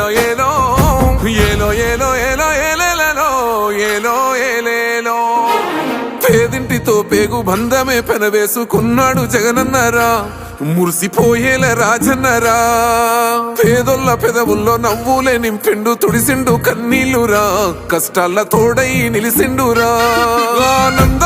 ఏలేలో ఏలో ఏలో ఏలో ఏలో ఏలేలలో ఏలో ఏలేలో పేదింటితో పేగు బంధమే పెనవేసుకున్నాడు జగనన్నారా. మురిసిపోయేల రాజన్నరా. పేదొల్ల పెదవుల్లో నవ్వులే నింపిండు తుడిసిండు కన్నీళ్ళురా. కష్టాల తోడై నిలిసిండురా. ఆనంద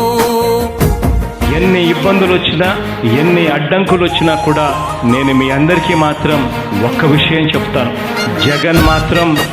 ఎన్ని ఇబ్బందులు వచ్చినా ఎన్ని అడ్డంకులు వచ్చినా కూడా నేను మీ అందరికీ మాత్రం ఒక్క విషయం చెప్తాను. జగన్ మాత్రం